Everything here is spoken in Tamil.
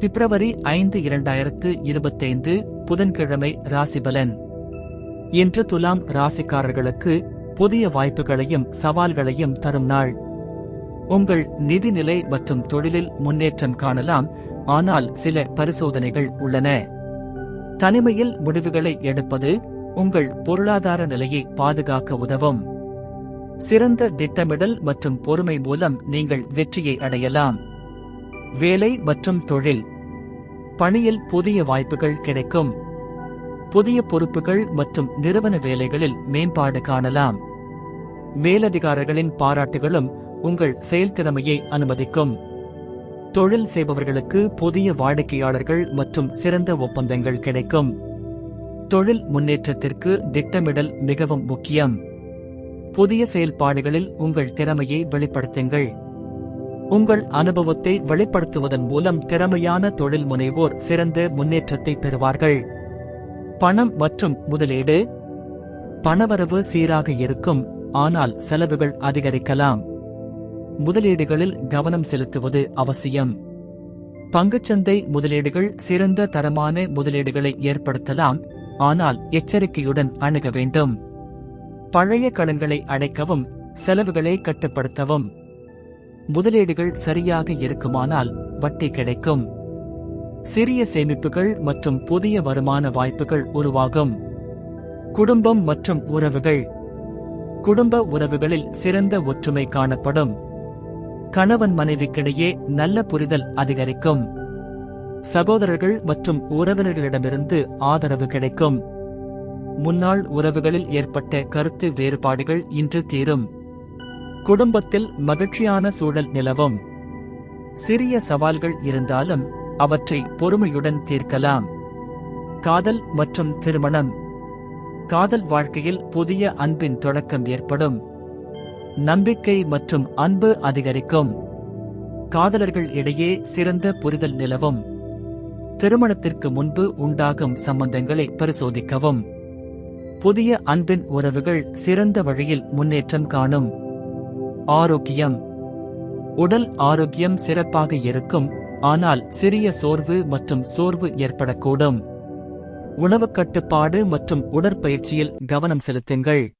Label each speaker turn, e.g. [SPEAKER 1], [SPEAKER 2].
[SPEAKER 1] பிப்ரவரி ஐந்து இரண்டாயிரத்து இருபத்தைந்து புதன்கிழமை ராசிபலன். இன்று துலாம் ராசிக்காரர்களுக்கு புதிய வாய்ப்புகளையும் சவால்களையும் தரும் நாள். உங்கள் நிதிநிலை மற்றும் தொழிலில் முன்னேற்றம் காணலாம் ஆனால் சில பரிசோதனைகள் உள்ளன. தனிமையில் முடிவுகளை எடுப்பது உங்கள் பொருளாதார நிலையை பாதுகாக்க உதவும். சிறந்த திட்டமிடல் மற்றும் பொறுமை மூலம் நீங்கள் வெற்றியை அடையலாம். வேலை மற்றும் தொழில். பணியில் புதிய வாய்ப்புகள் கிடைக்கும். புதிய பொறுப்புகள் மற்றும் நிறுவன வேலைகளில் மேம்பாடு காணலாம். மேலதிகாரிகளின் பாராட்டுகளும் உங்கள் செயல்திறமையை அனுமதிக்கும். தொழில் செய்பவர்களுக்கு புதிய வாடிக்கையாளர்கள் மற்றும் சிறந்த ஒப்பந்தங்கள் கிடைக்கும். தொழில் முன்னேற்றத்திற்கு திட்டமிடல் மிகவும் முக்கியம். புதிய செயல்பாடுகளில் உங்கள் திறமையை வெளிப்படுத்துங்கள். உங்கள் அனுபவத்தை வெளிப்படுத்துவதன் மூலம் திறமையான தொழில் முனைவோர் சிறந்த முன்னேற்றத்தை பெறுவார்கள். பணம் மற்றும் முதலீடு. பணவரவு சீராக இருக்கும் ஆனால் செலவுகள் அதிகரிக்கலாம். முதலீடுகளில் கவனம் செலுத்துவது அவசியம். பங்குச்சந்தை முதலீடுகள் சிறந்த தரமான முதலீடுகளை ஏற்படுத்தலாம் ஆனால் எச்சரிக்கையுடன் அணுக வேண்டும். பழைய கடன்களை அடைக்கவும் செலவுகளை கட்டுப்படுத்தவும். முதலீடுகள் சரியாக இருக்குமானால் வட்டி கிடைக்கும். சிறிய சேமிப்புகள் மற்றும் புதிய வருமான வாய்ப்புகள் உருவாகும். குடும்பம் மற்றும் உறவுகள். குடும்ப உறவுகளில் சிறந்த ஒற்றுமை காணப்படும். கணவன் மனைவிக்கிடையே நல்ல புரிதல் அதிகரிக்கும். சகோதரர்கள் மற்றும் உறவினர்களிடமிருந்து ஆதரவு கிடைக்கும். முன்னாள் உறவுகளில் ஏற்பட்ட கருத்து வேறுபாடுகள் இன்று தீரும். குடும்பத்தில் மகிழ்ச்சியான சூழல் நிலவும். சிறிய சவால்கள் இருந்தாலும் அவற்றை பொறுமையுடன் தீர்க்கலாம். காதல் மற்றும் திருமணம். காதல் வாழ்க்கையில் புதிய அன்பின் தொடக்கம் ஏற்படும். நம்பிக்கை மற்றும் அன்பு அதிகரிக்கும். காதலர்கள் இடையே சிறந்த புரிதல் நிலவும். திருமணத்திற்கு முன்பு உண்டாகும் சம்பந்தங்களை பரிசோதிக்கவும். புதிய அன்பின் உறவுகள் சிறந்த வழியில் முன்னேற்றம் காணும். ஆரோக்கியம். உடல் ஆரோக்கியம் சிறப்பாக இருக்கும் ஆனால் சிறிய சோர்வு மற்றும் சோர்வு ஏற்படக்கூடும். உணவு கட்டுப்பாடு மற்றும் உடற்பயிற்சியில் கவனம் செலுத்துங்கள்.